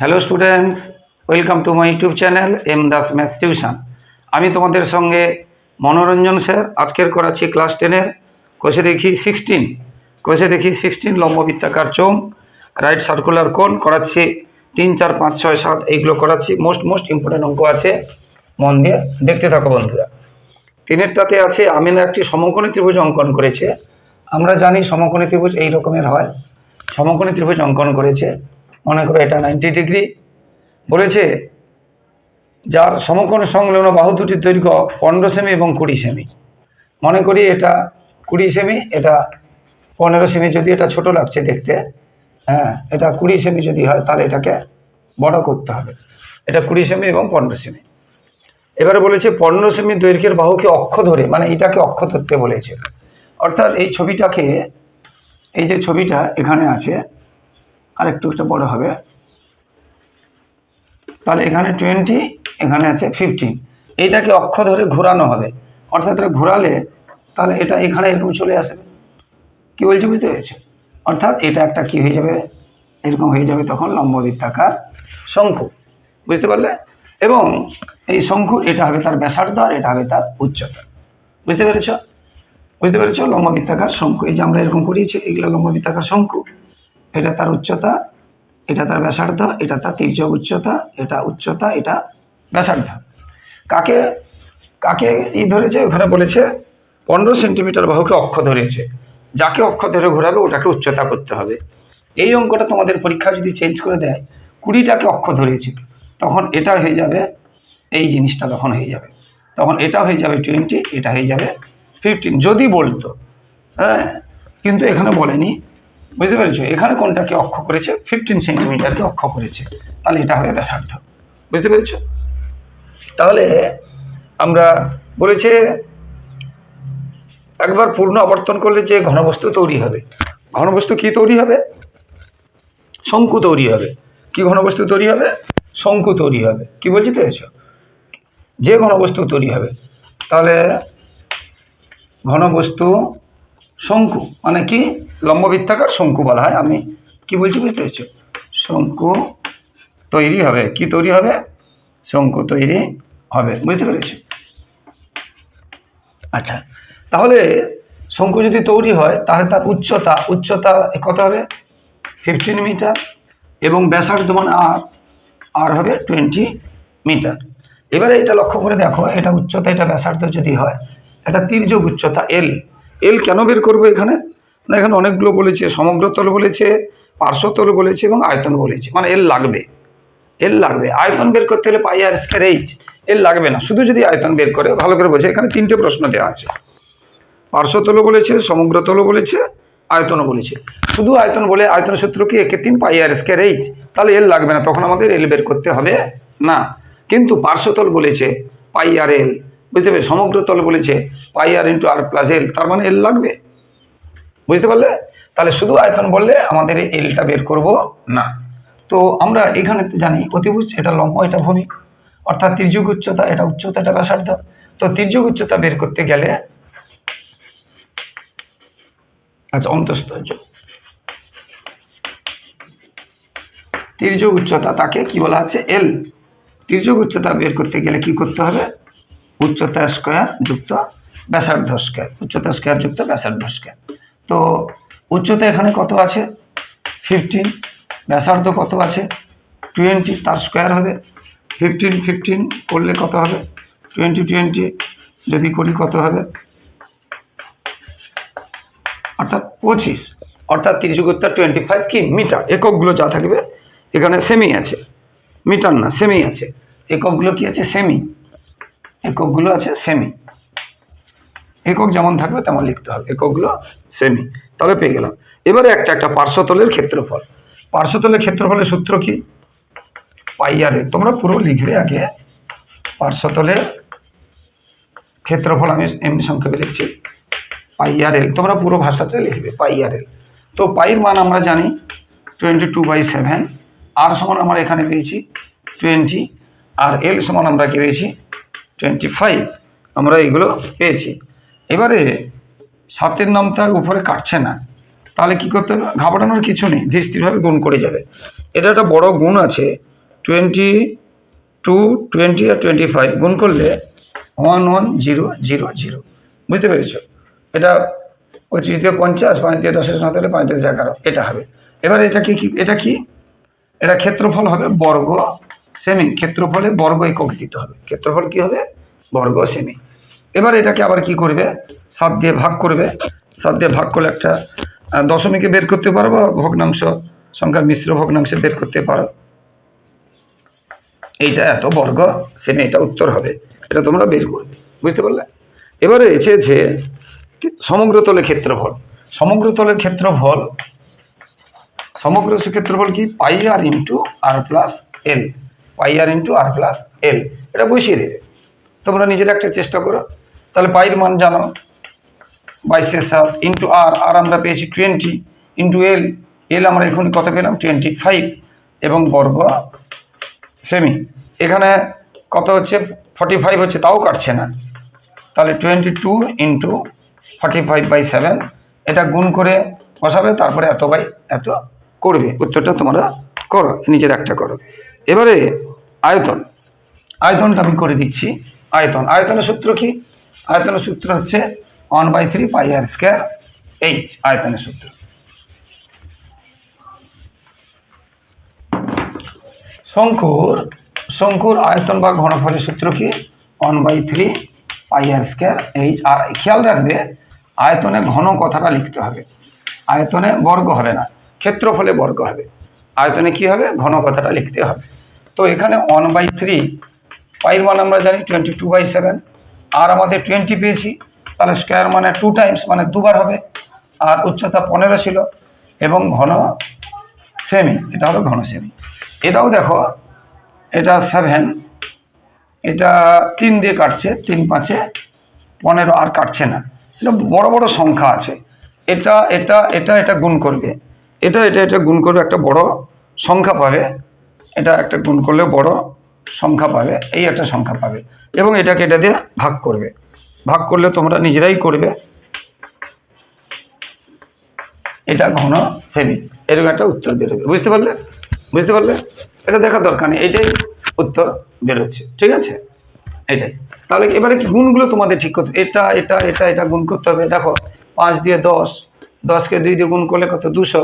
Hello students welcome to my YouTube channel M Das maths tuition আমি তোমাদের সঙ্গে মনোরঞ্জন sir, আজকের করাচ্ছি ক্লাস টেনের কোষে দেখি সিক্সটিন কোষে দেখি সিক্সটিন লম্ববৃত্তাকার চোম রাইট সার্কুলার কোন করাচ্ছি তিন, চার, পাঁচ, ছয়, সাত, এইগুলো করাচ্ছি। মোস্ট মোস্ট ইম্পর্টেন্ট অঙ্ক আছে মন দিয়ে দেখতে থাকো বন্ধুরা। তিনেরটাতে আছে, আমিনা একটি সমকোণী ত্রিভুজ অঙ্কন করেছে। আমরা জানি সমকোণী ত্রিভুজ এই রকমের হয়। সমকোণী ত্রিভুজ অঙ্কন করেছে। মনে করো এটা নাইনটি ডিগ্রি বলেছে যার সমকোণ সংলগ্ন বাহু দুটির দৈর্ঘ্য পনেরো সেমি এবং কুড়ি সেমি মনে করি এটা কুড়ি সেমি এটা পনেরো সেমি যদি এটা ছোট লাগছে দেখতে হ্যাঁ এটা কুড়ি সেমি যদি হয় তাহলে এটাকে বড় করতে হবে। এটা কুড়ি সেমি এবং পনেরো সেমি এবারে বলেছে পনেরো সেমি দৈর্ঘ্যের বাহুকে অক্ষ ধরে মানে এটাকে অক্ষ ধরতে বলেছে। অর্থাৎ এই ছবিটাকে, এই যে ছবিটা এখানে আছে আর একটু একটা বড় হবে। তাহলে এখানে টোয়েন্টি এখানে আছে ফিফটিন এইটাকে অক্ষ ধরে ঘোরানো হবে। অর্থাৎ এটা ঘোরালে তাহলে এটা এখানে এরকম চলে আসবে কি বলছি বুঝতে পেরেছ? অর্থাৎ এটা একটা কি হয়ে যাবে? এরকম হয়ে যাবে তখন লম্ববৃত্তাকার শঙ্কু। বুঝতে পারলে? এবং এই শঙ্কু, এটা হবে তার ব্যাসার্ধ আর এটা হবে তার উচ্চতা বুঝতে পেরেছ? বুঝতে পেরেছ? লম্ববৃত্তাকার শঙ্কু। এই যে আমরা এরকম করিয়েছি এগুলো লম্ববৃত্তাকার শঙ্কু। এটা তার উচ্চতা, এটা তার ব্যাসার্ধ, এটা তার তির্যক উচ্চতা, এটা উচ্চতা, এটা ব্যাসার্ধ। কাকে কাকে ই ধরেছে? ওখানে বলেছে, পনেরো সেন্টিমিটার বাহুকে অক্ষ ধরেছে। যাকে অক্ষ ধরে ঘোরাবে, ওটাকে উচ্চতা করতে হবে। এই অঙ্কটা তোমাদের পরীক্ষা যদি চেঞ্জ করে দেয়, কুড়িটাকে অক্ষ ধরেছে, তখন এটা হয়ে যাবে, এই জিনিসটা তখন হয়ে যাবে। তখন এটা হয়ে যাবে টোয়েন্টি এটা হয়ে যাবে ফিফটিন যদি বলতো। হ্যাঁ? কিন্তু এখানে বলেনি। বুঝতে পেরেছ? এখানে কোনটাকে অক্ষ করেছে? ফিফটিন সেন্টিমিটারকে অক্ষ করেছে। তাহলে এটা হবে ব্যাসার্ধ। বুঝতে পেরেছ? তাহলে আমরা বলেছে, একবার পূর্ণ আবর্তন করলে যে ঘনবস্তু তৈরি হবে। ঘনবস্তু কি তৈরি হবে? শঙ্কু তৈরি হবে। কি ঘনবস্তু তৈরি হবে? শঙ্কু তৈরি হবে। কি বলছি পেয়েছ? যে ঘনবস্তু তৈরি হবে। তাহলে ঘনবস্তু শঙ্কু মানে কি? লম্ববৃত্তাকার শঙ্কু বলা হয়। আমি কি বলছি বুঝতে পেরেছ? শঙ্কু তৈরি হবে। কি তৈরি হবে? শঙ্কু তৈরি হবে। বুঝতে পেরেছ? আচ্ছা তাহলে শঙ্কু যদি তৈরি হয়, তাহলে তার উচ্চতা উচ্চতা কত হবে? ফিফটিন মিটার এবং ব্যাসার্ধ মানে আর আর হবে টোয়েন্টি মিটার এবারে এটা লক্ষ্য করে দেখো, এটা উচ্চতা, এটা ব্যাসার্ধ যদি হয়, এটা তির্যক উচ্চতা এল এল কেন বের করব এখানে? না, এখানে অনেকগুলো বলেছে, সমগ্রতল বলেছে, পার্শ্বতল বলেছে এবং আয়তন বলেছে। মানে এল লাগবে। এল লাগবে। আয়তন বের করতে হলে পাই আর স্কোয়ার এইচ। এল লাগবে না। শুধু যদি আয়তন বের করে, ভালো করে বোঝে। এখানে তিনটে প্রশ্ন দেওয়া আছে। পার্শ্বতলও বলেছে, সমগ্রতলও বলেছে, আয়তনও বলেছে। শুধু আয়তন বলে আয়তন সূত্র কি একে তিন পাই আর স্কোয়ার এইচ? তাহলে এল লাগবে না। তখন আমাদের এল বের করতে হবে না। কিন্তু পার্শ্বতল বলেছে পাই আর এল। বুঝতে পারবে সমগ্রতল বলেছে, পাই আর ইন্টু আর প্লাস এল তার মানে এল লাগবে। বুঝতে পারলে? তাহলে শুধু আয়তন বললে আমাদের এলটা বের করব না। তো আমরা এখানে জানি, অতিভুজ এটা লম্ব, এটা ভূমি অর্থাৎ তির্যক উচ্চতা, এটা উচ্চতা, এটা ব্যাসার্ধ। তো তির্যক উচ্চতা বের করতে গেলে আচ্ছা অন্তঃস্থর্য তির্যক উচ্চতা তাকে কি বলা হচ্ছে? এল তির্যক উচ্চতা বের করতে গেলে কি করতে হবে? উচ্চতা স্কোয়ার যুক্ত ব্যাসার্ধ স্কোয়ার উচ্চতা স্কোয়ার যুক্ত ব্যাসার্ধ স্কোয়ার তো উচ্চতা এখানে কত আছে? ফিফটিন ব্যাসার্ধ কত আছে? টোয়েন্টি তার স্কোয়ার হবে। ফিফটিন ফিফটিন করলে কত হবে? টোয়েন্টি টোয়েন্টি যদি করি কত হবে? অর্থাৎ পঁচিশ। অর্থাৎ তিরিশুকোত্তর টোয়েন্টি ফাইভ কি? মিটার। এককগুলো যা থাকবে, এখানে সেমি আছে। মিটার না সেমি আছে। এককগুলো কি আছে? সেমি এককগুলো আছে সেমি একক যেমন থাকবে তেমন লিখতে হবে। এককগুলো সেমি তবে পেয়ে গেলাম। এবারে একটা একটা পার্শ্বতলের ক্ষেত্রফল। পার্শ্বতলের ক্ষেত্রফলের সূত্র কি? পাইয়ারে তোমরা পুরো লিখবে আগে। পার্শ্বতলের ক্ষেত্রফল আমি এমনি সংক্ষেপে লিখছি। পাই আর এল। তোমরা পুরো ভাষাতে লিখবে পাই আর এল। তো পাইয়ের মান আমরা জানি টোয়েন্টি টু বাই সেভেন আর সমান আমরা এখানে পেয়েছি টোয়েন্টি আর এল সমান আমরা কি পেয়েছি? টোয়েন্টি ফাইভ আমরা এগুলো পেয়েছি। এবারে সাতের নামটা উপরে কাটছে না। তাহলে কি করতে হবে? ঘাবড়ানোর কিছু নেই, ধীর স্থিরভাবে গুণ করে যাবে। এটা একটা বড় গুণ আছে টোয়েন্টি টু টোয়েন্টি আর টোয়েন্টি ফাইভ গুণ করলে one one zero zero zero বুঝতে পেরেছ? এটা পঁচিশ দিয়ে পঞ্চাশ, পাঁচ দিয়ে দশের সাত হলে পাঁচ দিয়ে এগারো, এটা হবে। এবার এটা কি কি, এটা কি? এটা ক্ষেত্রফল হবে বর্গ সেমি, ক্ষেত্রফলে বর্গ একক দিতে হবে। ক্ষেত্রফল কি হবে? বর্গ সেমি। এবার এটাকে আবার কি করবে? সাত দিয়ে ভাগ করবে। সাত দিয়ে ভাগ করলে একটা দশমীকে বের করতে পারো বা ভগ্নাংশ সংখ্যার মিশ্র ভগ্নাংশে বের করতে পারো। এইটা এত বর্গ, সেমি এটা উত্তর হবে। এটা তোমরা বের করবে। বুঝতে পারলে? এবারে চেয়েছে সমগ্র তলের ক্ষেত্রফল। সমগ্র তলের ক্ষেত্রফল, সমগ্র ক্ষেত্রফল কি? Pi R into R plus L. Pi R into R plus L এটা বসিয়ে দেবে। তোমরা নিজেরা একটা চেষ্টা করো। তাহলে পাইয়ের মান জানো। বাইশের সাত ইন্টু আর আর আমরা পেয়েছি টোয়েন্টি ইন্টু এল এল আমরা এখন কত পেলাম? টোয়েন্টি ফাইভ এবং বর্গ সেমি এখানে কত হচ্ছে? ফর্টি ফাইভ হচ্ছে, তাও কাটছে না। তাহলে twenty two into forty five by seven এটা গুণ করে বসাবে, তারপরে এত বাই এত করবে। উত্তরটা তোমরা করো, নিজের একটা করো। এবারে আয়তন। আয়তনটা আমি করে দিচ্ছি। আয়তন। আয়তনের সূত্র কি? আয়তনের সূত্র হচ্ছে one by three pi R square H আয়তনের সূত্র। শঙ্কুর শঙ্কুর আয়তন বা ঘনফলের সূত্র কি? One by three pi R square H আর খেয়াল রাখবে, আয়তনে ঘন কথাটা লিখতে হবে। আয়তনে বর্গ হবে না, ক্ষেত্রফলে বর্গ হবে। আয়তনে কি হবে? ঘন কথাটা লিখতে হবে। তো এখানে ওয়ান বাই থ্রি পাইর মান আমরা জানি টোয়েন্টি টু বাই সেভেন আর আমাদের টোয়েন্টি পেয়েছি, তাহলে স্কোয়ার মানে টু টাইমস মানে দুবার হবে, আর উচ্চতা পনেরো ছিল, এবং ঘন সেমি এটা হলো ঘন সেমি এটাও দেখো, এটা সেভেন এটা তিন দিয়ে কাটছে, তিন পাঁচে পনেরো আর কাটছে না। এটা বড় বড় সংখ্যা আছে। এটা এটা এটা এটা গুণ করবে। এটা এটা এটা গুণ করবে একটা বড় সংখ্যা পাবে। এটা একটা গুণ করলে বড় সংখ্যা পাবে, এই একটা সংখ্যা পাবে এবং এটাকে এটা দিয়ে ভাগ করবে। ভাগ করলে তোমরা নিজেরাই করবে। এটা ঘন সেমি। এরকম একটা উত্তর বেরোবে বুঝতে পারলে? বুঝতে পারলে? এটা দেখার দরকার নেই। এটাই উত্তর বেরোচ্ছে ঠিক আছে? এটাই। তাহলে এবারে কি গুণগুলো তোমাদের ঠিক করতে এটা এটা এটা এটা গুণ করতে হবে। দেখো, পাঁচ দিয়ে দশ, দশকে দুই দিয়ে গুণ করলে কত? দুশো।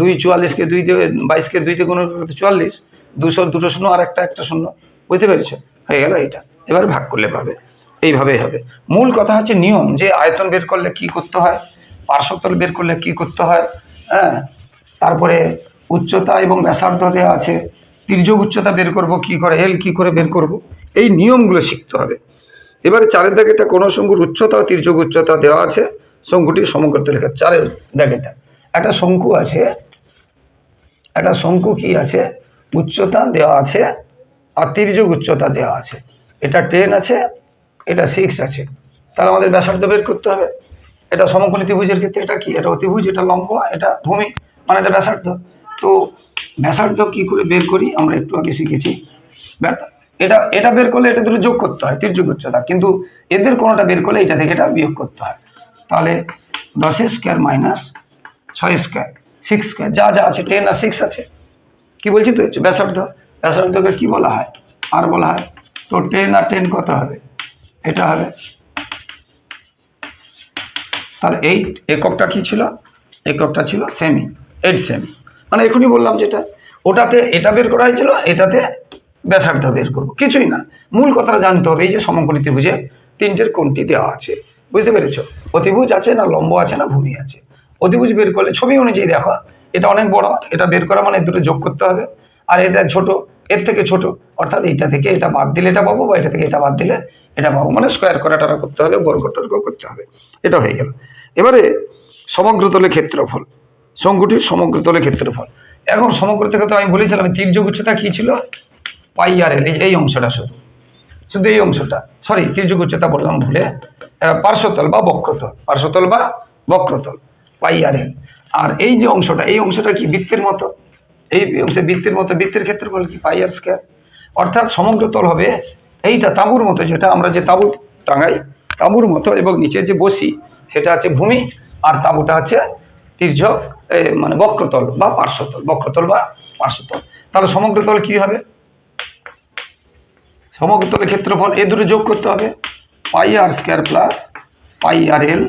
দুই চুয়াল্লিশকে দুই দিয়ে বাইশকে দুই দিয়ে গুণ করলে কত? চুয়াল্লিশ। দুশো দুটো শূন্য আর একটা একটা শূন্য, বুঝতে পেরেছ? হয়ে গেল এইটা। এবারে ভাগ করলে পাবে। এইভাবেই হবে। মূল কথা হচ্ছে নিয়ম, যে আয়তন বের করলে কি করতে হয়? পার্শ্বতল বের করলে কি করতে হয়? হ্যাঁ? তারপরে উচ্চতা এবং ব্যাসার্ধ দেওয়া আছে। তির্যক উচ্চতা বের করব, কি করে? এল কি করে বের করব? এই নিয়মগুলো শিখতে হবে। এবারে চারের দাগেটা কোনো শঙ্কুর উচ্চতা ও তির্যক উচ্চতা দেওয়া আছে? শঙ্কুটি সমগ্র লেখা চারের দাগেটা একটা শঙ্কু আছে। একটা শঙ্কু কি আছে? উচ্চতা দেওয়া আছে আর তির্যক উচ্চতা দেওয়া আছে। এটা টেন আছে, এটা সিক্স আছে। তাহলে আমাদের ব্যাসার্ধ বের করতে হবে। এটা সমকোণী ত্রিভুজের ক্ষেত্রে এটা কি? এটা অতিভুজ, এটা লম্ব, এটা ভূমি মানে এটা ব্যাসার্ধ। তো ব্যাসার্ধ কি করে বের করি? আমরা একটু আগে শিখেছি। এটা এটা বের করলে এটা দুটো যোগ করতে হয় তির্যক উচ্চতা। কিন্তু এদের কোনোটা বের করলে এটা থেকে এটা বিয়োগ করতে হয়। তাহলে দশের স্কোয়ার মাইনাস ছয় স্কোয়ার সিক্স স্কোয়ার যা যা আছে টেন আর সিক্স আছে। কি বলছি তো? ব্যাসার্ধ। ব্যাসার্ধকে কি বলা হয়? আর বলা হয়? তো টেন আর টেন কত হবে? এটা হবে। তাহলে এইট এককটা কি ছিল? এককটা ছিল সেমি এইট সেমি মানে এখনই বললাম যেটা। ওটাতে এটা বের করা হয়েছিল, এটাতে ব্যাসার্ধ বের করব। কিছুই না। মূল কথাটা জানতে হবে, এই যে সমকোণী ত্রিভুজে তিনটের কোনটি দেওয়া আছে। বুঝতে পেরেছ? অতিভুজ আছে না লম্ব আছে না ভূমি আছে। অতিভুজ বের করলে, ছবি অনুযায়ী দেখো। এটা অনেক বড়, এটা বের করা মানে দুটো যোগ করতে হবে। আর এটা ছোট, এর থেকে ছোট, অর্থাৎ এইটা থেকে এটা বাদ দিলে এটা পাবো বা এটা থেকে এটা বাদ দিলে এটা পাবো। মানে স্কোয়ার করা টারা করতে হবে বর্গ টর্গ করতে হবে। এটা হয়ে গেল। এবারে সমগ্র তলে ক্ষেত্রফল। শঙ্কুটির সমগ্র তলে ক্ষেত্রফল। এখন সমগ্র থেকে তো আমি বলেছিলাম তির্যক উচ্চতা কী ছিল? পাই আর এল, এই এই অংশটা শুধু। শুধু এই অংশটা। সরি তির্যক উচ্চতা বললাম ভুলে। পার্শ্বতল বা বক্রতল। পার্শ্বতল বা বক্রতল। পাই আর এল। আর এই যে অংশটা, এই অংশটা কি বৃত্তের মতো? এই অংশে বৃত্তের মতো, বৃত্তের ক্ষেত্রে ক্ষেত্রফল কি? পাই আর স্কোয়ার অর্থাৎ সমগ্র তল হবে এইটা তাঁবুর মতো, যেটা আমরা যে তাঁবু টাঙাই, তাঁবুর মতো এবং নিচে যে বসি, সেটা আছে ভূমি আর তাঁবুটা আছে তির্যক মানে বক্রতল বা পার্শ্বতল, বক্রতল বা পার্শ্বতল। তাহলে সমগ্রতল কি হবে? সমগ্রতলের ক্ষেত্রফল এ দুটো যোগ করতে হবে। পাই আর স্কোয়ার প্লাস পাই আর এল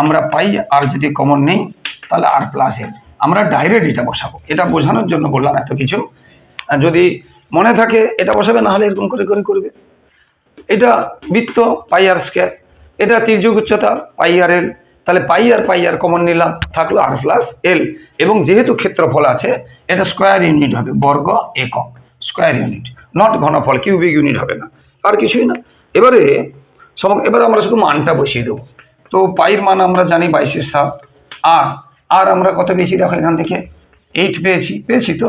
আমরা পাই আর যদি কমন নেই, তাহলে আর প্লাস এল আমরা ডাইরেক্ট এটা বসাবো। এটা বোঝানোর জন্য বললাম এত কিছু। যদি মনে থাকে এটা বসাবে, না হলে এরকম করে করে করবে। এটা বৃত্ত, পাই আর স্কোয়ার এটা তির্যক উচ্চতা, পাই আর এল তাহলে পাই আর পাই আর কমন নিলাম, থাকল আর প্লাস এল এবং যেহেতু ক্ষেত্রফল আছে, এটা স্কোয়ার ইউনিট হবে, বর্গ একক। স্কোয়ার ইউনিট নট ঘনফল কিউবিক ইউনিট হবে না। আর কিছুই না। এবারে, সম এবারে আমরা শুধু মানটা বসিয়ে দেবো। তো পাইয়ের মান আমরা জানি বাইশের সাত। আর আর আমরা কত পেয়েছি? দেখো এখান থেকে এইট পেয়েছি। পেয়েছি তো?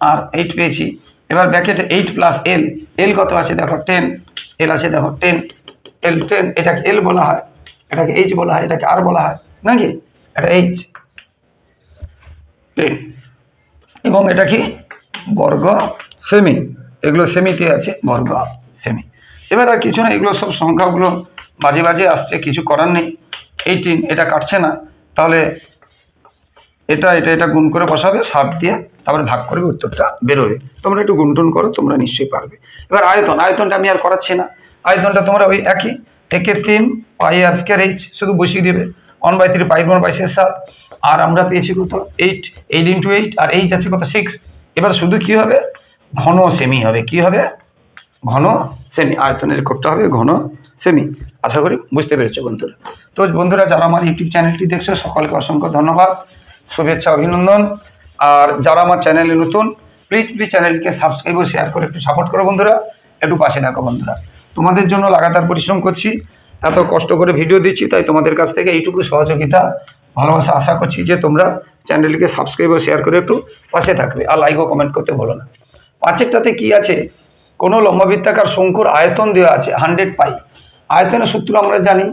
আর এইট পেয়েছি। এবার ব্যাকেটে এইট প্লাস এল এল কত আছে? দেখো টেন এল আছে, দেখো টেন এল টেন এটাকে এল বলা হয়। এটাকে এইচ বলা হয়, এটাকে আর বলা হয়। নাকি? এটা এইচ টেন এবং এটা কি? বর্গ সেমি এগুলো সেমিতে আছে, বর্গ সেমি এবার আর কিছু না, এগুলো সব সংখ্যাগুলো বাজে বাজে আসছে, কিছু করার নেই। এইটিন এটা কাটছে না। তাহলে এটা এটা এটা গুণ করে বসাবে সাত দিয়ে তারপরে ভাগ করবে উত্তরটা বেরোবে। তোমরা একটু গুনটুন করো, তোমরা নিশ্চয়ই পারবে। এবার আয়তন, আয়তনটা আমি আর করাচ্ছি না। আয়তনটা তোমরা ওই একই। একে তিন, পাই আর স্কোয়ার এইচ শুধু বসিয়ে দেবে। One by three pi one বাইশের সাত। আর আমরা পেয়েছি কত? এইট এইট ইন্টু এইট আর এইচ আছে কত? সিক্স এবার শুধু কি হবে? ঘন সেমি হবে। কি হবে? ঘন সেমি আয়তনের করতে হবে ঘন সেমি। আশা করি বুঝতে পেরেছ বন্ধুরা। তো বন্ধুরা, যারা আমার ইউটিউব চ্যানেলটি দেখছ, সকলকে অসংখ্য ধন্যবাদ, শুভেচ্ছা, অভিনন্দন। আর যারা আমার চ্যানেলে নতুন প্লিজ প্লিজ চ্যানেলকে সাবস্ক্রাইব ও শেয়ার করে একটু সাপোর্ট করো বন্ধুরা, একটু পাশে থাকো বন্ধুরা। তোমাদের জন্য লাগাতার পরিশ্রম করছি, এত কষ্ট করে ভিডিও দিচ্ছি, তাই তোমাদের কাছ থেকে এইটুকু সহযোগিতা, ভালোবাসা আশা করছি যে তোমরা চ্যানেলকে সাবস্ক্রাইব ও শেয়ার করে একটু পাশে থাকবে। আর লাইক ও কমেন্ট করতে বলো না। পাঁচেরটাতে কি আছে? কোনো লম্ববৃত্তাকার শঙ্কুর আয়তন দেওয়া আছে হান্ড্রেড পাই আয়তনের সূত্র আমরা জানি,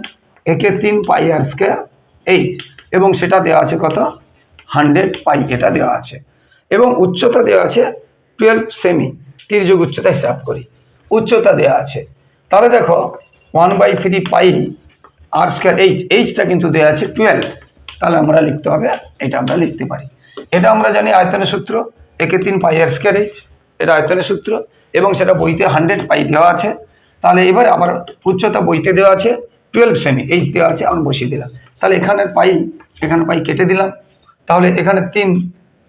একে তিন পাই আর স্কোয়ার এইচ এবং সেটা দেওয়া আছে কত? হান্ড্রেড পাই, এটা দেওয়া আছে। এবং উচ্চতা দেওয়া আছে টুয়েলভ সেমি তির্যক উচ্চতা হিসাব করি। উচ্চতা দেওয়া আছে। তাহলে দেখো one by three pi R square H এইচটা কিন্তু দেওয়া আছে টুয়েলভ তাহলে আমরা লিখতে হবে, এটা আমরা লিখতে পারি। এটা আমরা জানি আয়তনের সূত্র, একে তিন পাই আর স্কোয়ার এইচ এটা আয়তনের সূত্র, এবং সেটা বইতে হান্ড্রেড পাই দেওয়া আছে। তাহলে এবার আবার উচ্চতা বইতে দেওয়া আছে টুয়েলভ সেমি এইচ দেওয়া আছে, আমি বসিয়ে দিলাম। তাহলে এখানের পাই, এখানে পাই কেটে দিলাম। তাহলে এখানে তিন,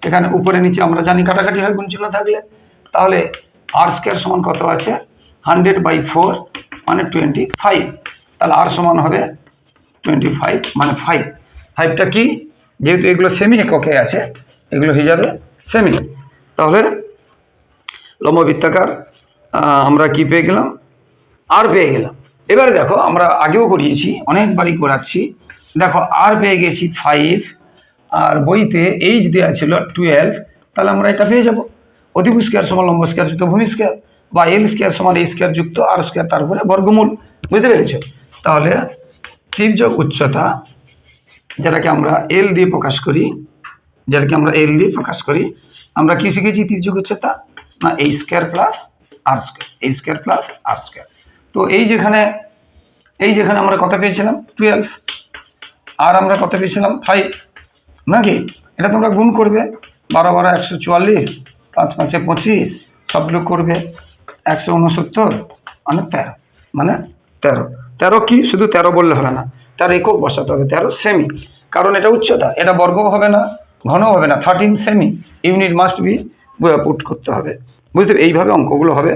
এখানে উপরে নিচে আমরা জানি কাটাকাটি হয় গুণ চিহ্ন থাকলে। তাহলে আর স্কোয়ার সমান কত আছে? হান্ড্রেড বাই ফোর মানে টোয়েন্টি ফাইভ তাহলে আর সমান হবে টোয়েন্টি ফাইভ মানে ফাইভ ফাইভটা কি? যেহেতু এগুলো সেমি এককে আছে, এগুলো হয়ে যাবে সেমি তাহলে লম্ববৃত্তাকার আমরা কি পেয়ে গেলাম? আর পেয়ে গেলাম। এবারে দেখো, আমরা আগেও করিয়েছি, অনেকবারই করাচ্ছি। দেখো, আর পেয়ে গেছি ফাইভ আর বইতে এইচ দেওয়া ছিল টুয়েলভ তাহলে আমরা এটা পেয়ে যাব। অধিভু স্কোয়ার সমান লম্ব স্কোয়ার যুক্ত ভূমি স্কোয়ার বা এল স্কোয়ার সমান এই স্কোয়ার যুক্ত আর স্কোয়ার তারপরে বর্গমূল। বুঝতে পেরেছ? তাহলে তির্যক উচ্চতা, যেটাকে আমরা এল দিয়ে প্রকাশ করি, যেটাকে আমরা এল দিয়ে প্রকাশ করি, আমরা কি শিখেছি তির্যক উচ্চতা? না এই স্কোয়ার প্লাস আর স্কোয়ার এই স্কোয়ার প্লাস আর স্কোয়ার তো এই যেখানে এই যেখানে আমরা কত পেয়েছিলাম? টুয়েলভ আর আমরা কত পেয়েছিলাম? ফাইভ নাকি? এটা তোমরা গুণ করবে। বারো বারো একশো চুয়াল্লিশ, পাঁচ পাঁচে পঁচিশ সবগুলো করবে একশো উনসত্তর মানে তেরো মানে তেরো। তেরো কি? শুধু তেরো বললে হবে না। তেরো একক বসাতে হবে, তেরো সেমি কারণ এটা উচ্চতা, এটা বর্গ হবে না, ঘন হবে না থার্টিন সেমি ইউনিট মাস্ট বি পুট করতে হবে। বুঝতে এইভাবে অঙ্কগুলো হবে।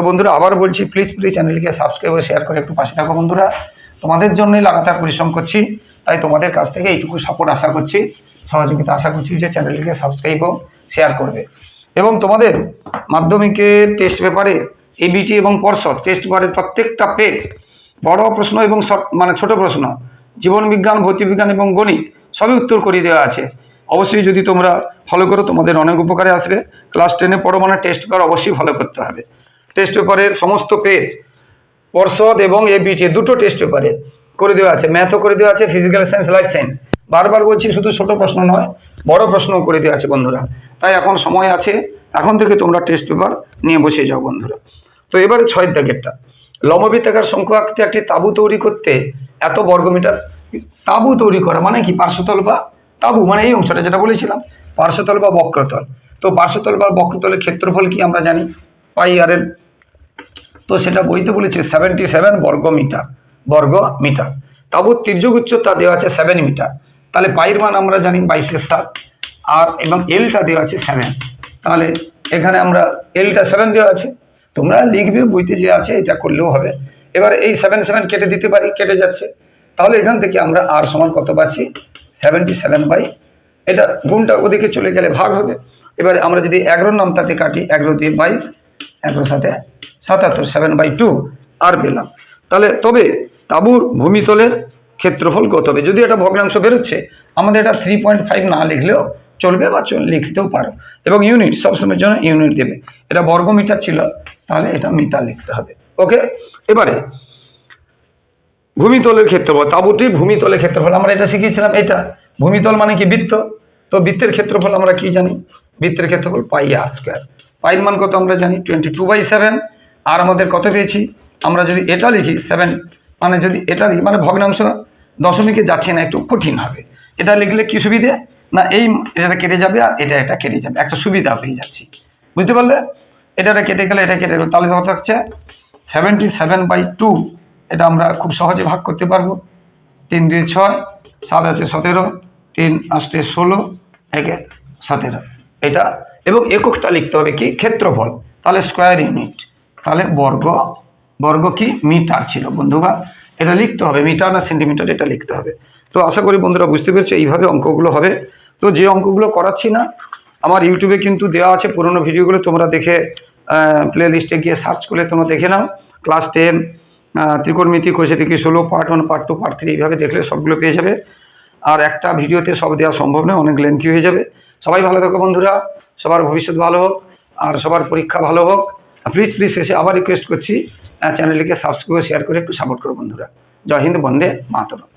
তো বন্ধুরা আবার বলছি প্লিজ প্লিজ চ্যানেলকে সাবস্ক্রাইব শেয়ার করে একটু পাশে থাকো বন্ধুরা। তোমাদের জন্যই লাগাতার পরিশ্রম করছি, তাই তোমাদের কাছ থেকে এইটুকু সাপোর্ট আশা করছি। সহযোগিতা আশা করছি যে চ্যানেলটিকে সাবস্ক্রাইব ও শেয়ার করবে। এবং তোমাদের মাধ্যমিকের টেস্ট পেপারে এবিটি এবং পর্ষদ টেস্ট পেপারের প্রত্যেকটা পেজ বড় প্রশ্ন এবং মানে ছোট প্রশ্ন। জীবন বিজ্ঞান, ভৌতিক বিজ্ঞান এবং গণিত সবই উত্তর করে দেওয়া আছে। অবশ্যই যদি তোমরা ফলো করো, তোমাদের অনেক উপকারে আসবে। ক্লাস টেনে পড়ো মানে টেস্ট পেপার অবশ্যই ফলো করতে হবে। টেস্ট পেপারের সমস্ত পেজ, পর্ষদ এবং এবিটি দুটো টেস্ট পেপারে করে দেওয়া আছে। ম্যাথও করে দেওয়া আছে, ফিজিক্যাল সায়েন্স, লাইফ সায়েন্স। বারবার বলছি, শুধু ছোট প্রশ্ন নয়, বড় প্রশ্নও করে দেওয়া আছে বন্ধুরা। তাই এখন সময় আছে, এখন থেকে তোমরা টেস্ট পেপার নিয়ে বসে যাও বন্ধুরা। তো এবারে ছয়ের দাগেরটা। শঙ্কু আঁকতে, একটি তাঁবু তৈরি করতে এত বর্গমিটার, তাঁবু তৈরি করা মানে কি? পার্শ্বতল বা তাবু মানে এই অংশটা যেটা বলেছিলাম, পার্শ্বতল বা বক্রতল। তো পার্শ্বতল বা বক্রতলের ক্ষেত্রফল কি আমরা জানি? এল তো সেটা বইতে বলেছে সেভেন্টি সেভেন বর্গ মিটার বর্গ মিটার তাবুর তির্যক উচ্চতা দেওয়া আছে সেভেন মিটার। তাহলে পাইয়ের মান আমরা জানি বাইশের সাত, আর এবং এলটা দেওয়া আছে সেভেন তাহলে এখানে আমরা এলটা সেভেন দেওয়া আছে। তোমরা লিখবে, বইতে যে আছে, এটা করলেও হবে। এবার এই সেভেন সেভেন কেটে দিতে পারি, কেটে যাচ্ছে। তাহলে এখান থেকে আমরা আর সমান কত পাচ্ছি? সেভেন্টি সেভেন বাই এটা গুণটা ওদিকে চলে গেলে ভাগ হবে। এবারে আমরা যদি এগারোর নাম তাতে কাটি, এগারো দিয়ে বাইশ এগারোর সাথে সাতাত্তর সেভেন বাই টু আর পেলাম তাহলে তবে তাঁবুর ভূমিতলের ক্ষেত্রফল কত হবে? যদি এটা ভগ্নাংশ বেরোচ্ছে, আমাদের এটা থ্রি পয়েন্ট ফাইভ না লিখলেও চলবে বা লিখতেও পারো। এবং ইউনিট সবসময়ের জন্য ইউনিট দেবে। এটা বর্গ মিটার ছিল, তাহলে এটা মিটার লিখতে হবে। ওকে এবারে, ভূমিতলের ক্ষেত্রফল, তাঁবুটি ভূমিতলের ক্ষেত্রফল, আমরা এটা শিখিয়েছিলাম, এটা। ভূমিতল মানে কি বৃত্ত? তো বৃত্তের ক্ষেত্রফল আমরা কি জানি? বৃত্তের ক্ষেত্রফল পাই আর স্কোয়ার পাইয়ের মান কত আমরা জানি? টোয়েন্টি টু বাই সেভেন আর আমাদের কত পেয়েছি? আমরা যদি এটা লিখি সেভেন মানে যদি এটা লিখি মানে ভগ্নাংশ দশমিকে যাচ্ছে না, একটু কঠিন হবে। এটা লিখলে কি সুবিধে? না, এই এটা কেটে যাবে আর এটা এটা কেটে যাবে। একটা সুবিধা পেয়ে যাচ্ছি। বুঝতে পারলে? এটা এটা কেটে গেলে এটা কেটে গেলে তাহলে কত থাকছে? সেভেন্টি সেভেন বাই টু এটা আমরা খুব সহজে ভাগ করতে পারব। তিন দুই ছয়, সাত আছে সতেরো, তিন আষ্টে ষোলো, একে সতেরো। এটা এবং এককটা লিখতে হবে কি? ক্ষেত্রফল। তাহলে স্কোয়ার ইউনিট তাহলে বর্গ বর্গ কি? মিটার ছিল বন্ধুরা এটা লিখতে হবে, মিটার না সেন্টিমিটার এটা লিখতে হবে। তো আশা করি বন্ধুরা বুঝতে পেরেছ, এইভাবে অঙ্কগুলো হবে। তো যে অঙ্কগুলো করাচ্ছি না, আমার ইউটিউবে কিন্তু দেওয়া আছে পুরোনো ভিডিওগুলো, তোমরা দেখে প্লে লিস্টে গিয়ে সার্চ করে তোমরা দেখে নাও। ক্লাস টেন ত্রিকোণমিতি কোষে থেকে ষোলো part one part two part three এইভাবে দেখলে সবগুলো পেয়ে যাবে। আর একটা ভিডিওতে সব দেওয়া সম্ভব নয়, অনেক লেন্থি হয়ে যাবে। সবাই ভালো থাকো বন্ধুরা। সবার ভবিষ্যৎ ভালো হোক আর সবার পরীক্ষা ভালো হোক। প্লিজ প্লিজ এসে আবার রিকোয়েস্ট করছি চ্যানেলটিকে সাবস্ক্রাইব শেয়ার করে একটু সাপোর্ট করো বন্ধুরা। জয় হিন্দ, বন্দে মাতরম।